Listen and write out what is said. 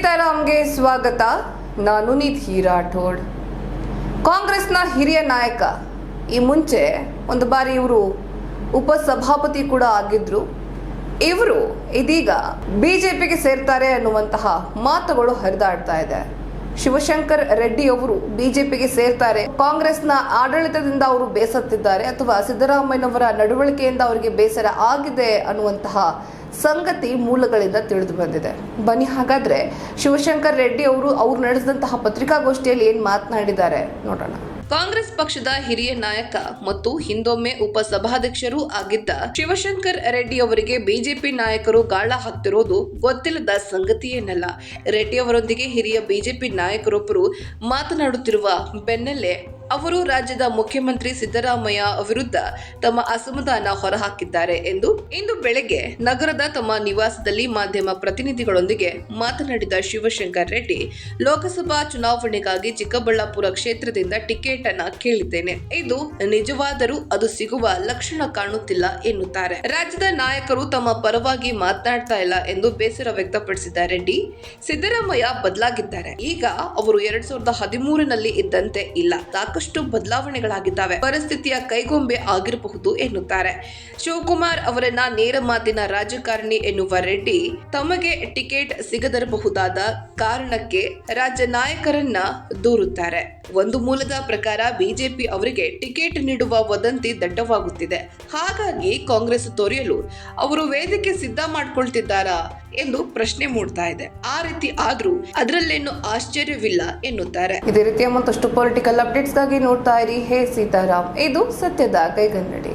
ಸೀತಾರಾಮ್ಗೆ ಸ್ವಾಗತ. ನಾನು ನಿಧಿ ರಾಠೋಡ್. ಕಾಂಗ್ರೆಸ್ನ ಹಿರಿಯ ನಾಯಕ, ಈ ಮುಂಚೆ ಒಂದು ಬಾರಿ ಇವರು ಉಪಸಭಾಪತಿ ಕೂಡ ಆಗಿದ್ರು. ಇವರು ಇದೀಗ ಬಿಜೆಪಿಗೆ ಸೇರ್ತಾರೆ ಅನ್ನುವಂತಹ ಮಾತುಗಳು ಹರಿದಾಡ್ತಾ ಇದೆ. ಶಿವಶಂಕರ್ ರೆಡ್ಡಿ ಅವರು ಬಿಜೆಪಿಗೆ ಸೇರ್ತಾರೆ. ಕಾಂಗ್ರೆಸ್ನ ಆಡಳಿತದಿಂದ ಅವರು ಬೇಸತ್ತಿದ್ದಾರೆ, ಅಥವಾ ಸಿದ್ದರಾಮಯ್ಯನವರ ನಡವಳಿಕೆಯಿಂದ ಅವರಿಗೆ ಬೇಸರ ಆಗಿದೆ ಅನ್ನುವಂತಹ ಸಂಗತಿ ಮೂಲಗಳಿಂದ ತಿಳಿದು ಬಂದಿದೆ. ಬನ್ನಿ ಹಾಗಾದ್ರೆ ಶಿವಶಂಕರ್ ರೆಡ್ಡಿ ಅವರು ಅವ್ರು ನಡೆಸಿದಂತಹ ಪತ್ರಿಕಾಗೋಷ್ಠಿಯಲ್ಲಿ ಏನ್ ಮಾತನಾಡಿದ್ದಾರೆ ನೋಡೋಣ. ಕಾಂಗ್ರೆಸ್ ಪಕ್ಷದ ಹಿರಿಯ ನಾಯಕ ಮತ್ತು ಹಿಂದೊಮ್ಮೆ ಉಪಸಭಾಧ್ಯಕ್ಷರೂ ಆಗಿದ್ದ ಶಿವಶಂಕರ್ ರೆಡ್ಡಿ ಅವರಿಗೆ ಬಿಜೆಪಿ ನಾಯಕರು ಗಾಳ ಹಾಕ್ತಿರೋದು ಗೊತ್ತಿಲ್ಲದ ಸಂಗತಿಯೇನಲ್ಲ. ರೆಡ್ಡಿ ಅವರೊಂದಿಗೆ ಹಿರಿಯ ಬಿಜೆಪಿ ನಾಯಕರೊಬ್ಬರು ಮಾತನಾಡುತ್ತಿರುವ ಬೆನ್ನಲ್ಲೇ ಅವರು ರಾಜ್ಯದ ಮುಖ್ಯಮಂತ್ರಿ ಸಿದ್ದರಾಮಯ್ಯ ವಿರುದ್ಧ ತಮ್ಮ ಅಸಮಾಧಾನ ಹೊರಹಾಕಿದ್ದಾರೆ ಎಂದು ಇಂದು ಬೆಳಗ್ಗೆ ನಗರದ ತಮ್ಮ ನಿವಾಸದಲ್ಲಿ ಮಾಧ್ಯಮ ಪ್ರತಿನಿಧಿಗಳೊಂದಿಗೆ ಮಾತನಾಡಿದ ಶಿವಶಂಕರ್ ರೆಡ್ಡಿ, ಲೋಕಸಭಾ ಚುನಾವಣೆಗಾಗಿ ಚಿಕ್ಕಬಳ್ಳಾಪುರ ಕ್ಷೇತ್ರದಿಂದ ಟಿಕೆಟ್ ಅನ್ನ ಕೇಳಿದ್ದೇನೆ. ಇದು ನಿಜವಾದರೂ ಅದು ಸಿಗುವ ಲಕ್ಷಣ ಕಾಣುತ್ತಿಲ್ಲ ಎನ್ನುತ್ತಾರೆ. ರಾಜ್ಯದ ನಾಯಕರು ತಮ್ಮ ಪರವಾಗಿ ಮಾತನಾಡ್ತಾ ಇಲ್ಲ ಎಂದು ಬೇಸರ ವ್ಯಕ್ತಪಡಿಸಿದ ರೆಡ್ಡಿ, ಸಿದ್ದರಾಮಯ್ಯ ಬದಲಾಗಿದ್ದಾರೆ. ಈಗ ಅವರು ಎರಡ್ ಸಾವಿರದ ಇದ್ದಂತೆ ಇಲ್ಲ. ಸಾಕಷ್ಟು ಬದಲಾವಣೆಗಳಾಗಿದ್ದಾವೆ. ಪರಿಸ್ಥಿತಿಯ ಕೈಗೊಂಬೆ ಆಗಿರಬಹುದು ಎನ್ನುತ್ತಾರೆ. ಶಿವಕುಮಾರ್ ಅವರನ್ನ ನೇರ ಮಾತಿನ ರಾಜಕಾರಣಿ ಎನ್ನುವ ರೆಡ್ಡಿ ತಮಗೆ ಟಿಕೆಟ್ ಸಿಗದಿರಬಹುದಾದ ಕಾರಣಕ್ಕೆ ರಾಜ್ಯ ನಾಯಕರನ್ನ ದೂರುತ್ತಾರೆ. ಒಂದು ಮೂಲದ ಪ್ರಕಾರ ಬಿಜೆಪಿ ಅವರಿಗೆ ಟಿಕೆಟ್ ನೀಡುವ ವದಂತಿ ದಟ್ಟವಾಗುತ್ತಿದೆ. ಹಾಗಾಗಿ ಕಾಂಗ್ರೆಸ್ ತೊರೆಯಲು ಅವರು ವೇದಿಕೆ ಸಿದ್ಧ ಮಾಡ್ಕೊಳ್ತಿದ್ದಾರಾ? ಎಂದು ಪ್ರಶ್ನೆ ಮೂಡ್ತಾ ಇದೆ. ಆ ರೀತಿ ಆದ್ರೂ ಅದರಲ್ಲೇನು ಆಶ್ಚರ್ಯವಿಲ್ಲ ಎನ್ನುತ್ತಾರೆ. ಇದೇ ರೀತಿಯ ಮತ್ತಷ್ಟು ಪೊಲಿಟಿಕಲ್ ಅಪ್ಡೇಟ್ಸ್ಗಾಗಿ ನೋಡ್ತಾ ಇರಿ. ಹೇ ಸೀತಾರಾಮ್, ಇದು ಸತ್ಯದ ಕೈಗನ್ನಡಿ.